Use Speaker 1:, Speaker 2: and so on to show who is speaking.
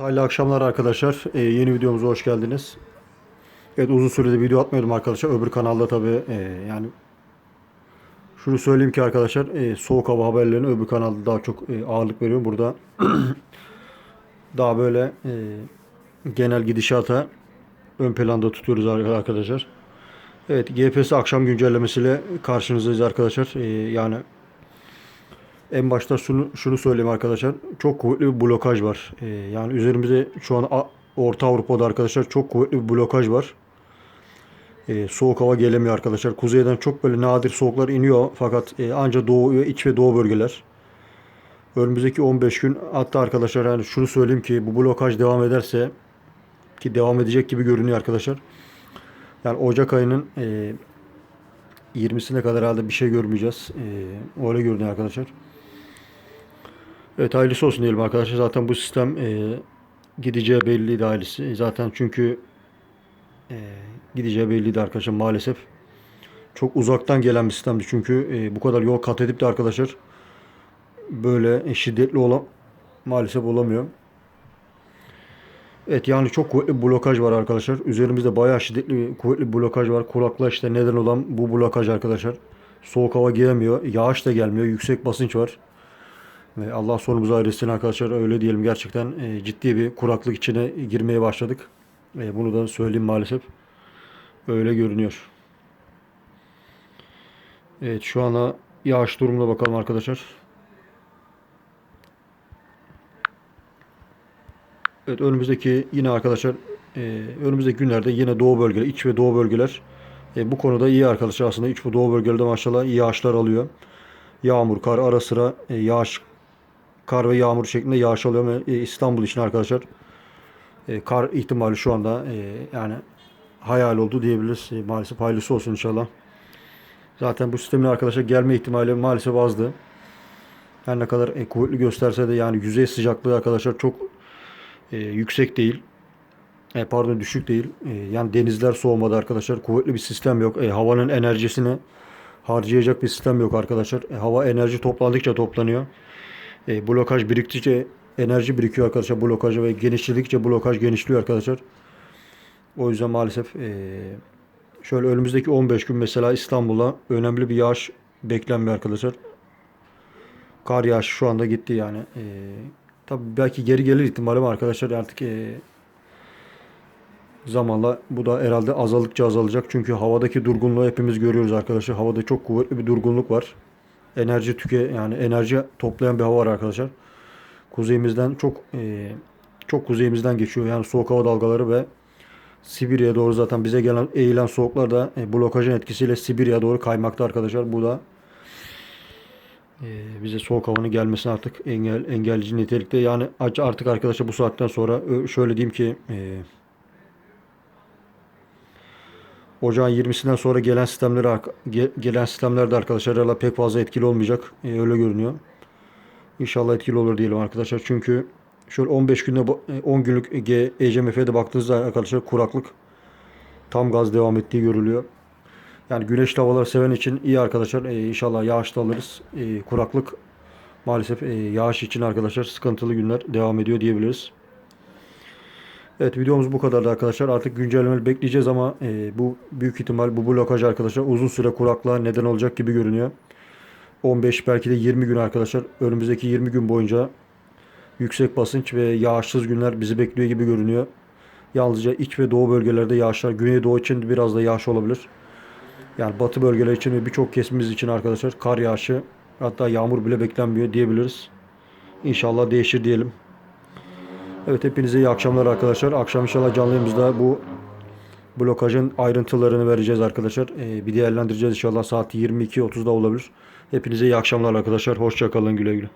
Speaker 1: Hayırlı akşamlar arkadaşlar. Ee, yeni videomuza hoş geldiniz. Evet uzun süredir video atmıyordum arkadaşlar. Öbür kanalda tabi yani şunu söyleyeyim ki arkadaşlar e, soğuk hava haberlerine öbür kanalda daha çok e, ağırlık veriyorum. Burada daha böyle e, genel gidişata ön planda tutuyoruz arkadaşlar. Evet GPS akşam güncellemesiyle karşınızdayız arkadaşlar. E, yani en başta şunu, şunu söyleyeyim arkadaşlar. Çok kuvvetli bir blokaj var. Ee, yani üzerimizde şu an Orta Avrupa'da arkadaşlar çok kuvvetli bir blokaj var. Ee, soğuk hava gelemiyor arkadaşlar. Kuzeyden çok böyle nadir soğuklar iniyor. Fakat e, anca doğu ve iç ve doğu bölgeler. Önümüzdeki 15 gün hatta arkadaşlar yani şunu söyleyeyim ki bu blokaj devam ederse ki devam edecek gibi görünüyor arkadaşlar. Yani Ocak ayının e, 20'sine kadar herhalde bir şey görmeyeceğiz. E, öyle görünüyor arkadaşlar. Evet hayırlısı olsun diyelim arkadaşlar. Zaten bu sistem e, gideceği belliydi ailesi. Zaten çünkü e, gideceği belliydi arkadaşlar maalesef. Çok uzaktan gelen bir sistemdi. Çünkü e, bu kadar yol kat edip de arkadaşlar böyle şiddetli olan maalesef olamıyor. Evet yani çok kuvvetli blokaj var arkadaşlar. Üzerimizde bayağı şiddetli kuvvetli blokaj var. Kulakla işte neden olan bu blokaj arkadaşlar. Soğuk hava gelmiyor. Yağış da gelmiyor. Yüksek basınç var. Allah sonumuzu ayırsın arkadaşlar öyle diyelim gerçekten e, ciddi bir kuraklık içine girmeye başladık. E, bunu da söyleyeyim maalesef. Öyle görünüyor. Evet şu ana yağış durumuna bakalım arkadaşlar. Evet önümüzdeki yine arkadaşlar e, önümüzdeki günlerde yine doğu bölgeler, iç ve doğu bölgeler bu konuda iyi arkadaşlar aslında iç ve doğu bölgelerde maşallah yağışlar alıyor. Yağmur, kar ara sıra yağış kar ve yağmur şeklinde yağış alıyor ve e, İstanbul için arkadaşlar e, kar ihtimali şu anda e, yani hayal oldu diyebiliriz. E, maalesef hayırlısı olsun inşallah. Zaten bu sistemin arkadaşlar gelme ihtimali maalesef azdı. Her ne kadar e, kuvvetli gösterse de yani yüzey sıcaklığı arkadaşlar çok e, yüksek değil. E, pardon düşük değil. E, yani denizler soğumadı arkadaşlar. Kuvvetli bir sistem yok. E, havanın enerjisini harcayacak bir sistem yok arkadaşlar. E, hava enerji toplandıkça toplanıyor. E, blokaj biriktikçe enerji birikiyor arkadaşlar blokaja ve genişledikçe blokaj genişliyor arkadaşlar. O yüzden maalesef e, şöyle önümüzdeki 15 gün mesela İstanbul'a önemli bir yağış beklenmiyor arkadaşlar. Kar yağışı şu anda gitti yani. E, tabii belki geri gelir ihtimali var arkadaşlar artık e, zamanla bu da herhalde azaldıkça azalacak. Çünkü havadaki durgunluğu hepimiz görüyoruz arkadaşlar. Havada çok kuvvetli bir durgunluk var enerji tüke yani enerji toplayan bir hava var arkadaşlar. Kuzeyimizden çok e, çok kuzeyimizden geçiyor. Yani soğuk hava dalgaları ve Sibirya'ya doğru zaten bize gelen eğilen soğuklar da e, blokajın etkisiyle Sibirya'ya doğru kaymakta arkadaşlar. Bu da e, bize soğuk havanın gelmesine artık engel engelleyici nitelikte. Yani artık arkadaşlar bu saatten sonra şöyle diyeyim ki e, Ocağın 20'sinden sonra gelen sistemleri gelen sistemlerde arkadaşlar herhalde pek fazla etkili olmayacak. E, öyle görünüyor. İnşallah etkili olur diyelim arkadaşlar. Çünkü şöyle 15 günde 10 günlük ECMF'de baktığınızda arkadaşlar kuraklık tam gaz devam ettiği görülüyor. Yani güneşli havalar seven için iyi arkadaşlar. E, inşallah yağış da alırız. E, kuraklık maalesef e, yağış için arkadaşlar sıkıntılı günler devam ediyor diyebiliriz. Evet videomuz bu kadardı arkadaşlar. Artık güncellemeli bekleyeceğiz ama e, bu büyük ihtimal bu blokaj arkadaşlar uzun süre kuraklığa neden olacak gibi görünüyor. 15 belki de 20 gün arkadaşlar. Önümüzdeki 20 gün boyunca yüksek basınç ve yağışsız günler bizi bekliyor gibi görünüyor. Yalnızca iç ve doğu bölgelerde yağışlar. Güneydoğu için biraz da yağış olabilir. Yani batı bölgeler için ve birçok kesimimiz için arkadaşlar kar yağışı hatta yağmur bile beklenmiyor diyebiliriz. İnşallah değişir diyelim. Evet hepinize iyi akşamlar arkadaşlar. Akşam inşallah canlı bu blokajın ayrıntılarını vereceğiz arkadaşlar. Ee, bir değerlendireceğiz inşallah saat 22.30'da olabilir. Hepinize iyi akşamlar arkadaşlar. Hoşçakalın güle güle.